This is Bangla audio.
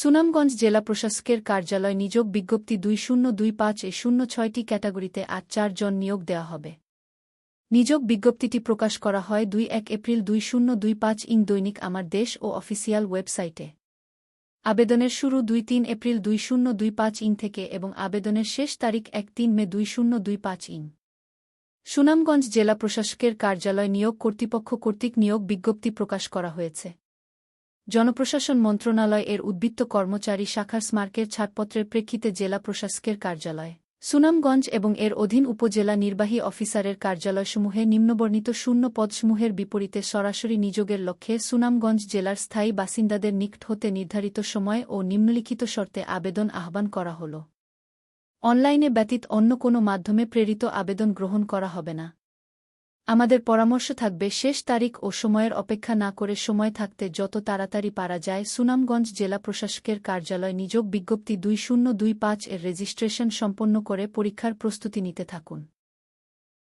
সুনামগঞ্জ জেলা প্রশাসকের কার্যালয় নিযোগ বিজ্ঞপ্তি দুই শূন্য দুই পাঁচ এ শূন্য ছয়টি ক্যাটাগরিতে আজ চারজন নিয়োগ দেওয়া হবে। নিযোগ বিজ্ঞপ্তিটি প্রকাশ করা হয় দুই এক এপ্রিল দুই শূন্য দুই পাঁচ ইং দৈনিক আমার দেশ ও অফিসিয়াল ওয়েবসাইটে। আবেদনের শুরু দুই তিন এপ্রিল দুই শূন্য দুই পাঁচ ইং থেকে এবং আবেদনের শেষ তারিখ এক তিন মে দুই শূন্য দুই পাঁচ ইং। সুনামগঞ্জ জেলা প্রশাসকের কার্যালয় নিয়োগ কর্তৃপক্ষ কর্তৃক নিয়োগ বিজ্ঞপ্তি প্রকাশ করা হয়েছে। জনপ্রশাসন মন্ত্রণালয় এর উদ্বৃত্ত কর্মচারী শাখার স্মারকের ছাড়পত্রের প্রেক্ষিতে জেলা প্রশাসকের কার্যালয়। সুনামগঞ্জ এবং এর অধীন উপজেলা নির্বাহী অফিসারের কার্যালয়সমূহে নিম্নবর্ণিত শূন্য পদসমূহের বিপরীতে সরাসরি নিযোগের লক্ষ্যে সুনামগঞ্জ জেলার স্থায়ী বাসিন্দাদের নিকট হতে নির্ধারিত সময় ও নিম্নলিখিত শর্তে আবেদন আহ্বান করা হল। অনলাইনে ব্যতীত অন্য কোনো মাধ্যমে প্রেরিত আবেদন গ্রহণ করা হবে না। আমাদের পরামর্শ থাকবে শেষ তারিখ ও সময়ের অপেক্ষা না করে সময় থাকতে যত তাড়াতাড়ি পারা যায় সুনামগঞ্জ জেলা প্রশাসকের কার্যালয় নিযোগ বিজ্ঞপ্তি দুই শূন্য দুই পাঁচ এর রেজিস্ট্রেশন সম্পন্ন করে পরীক্ষার প্রস্তুতি নিতে থাকুন।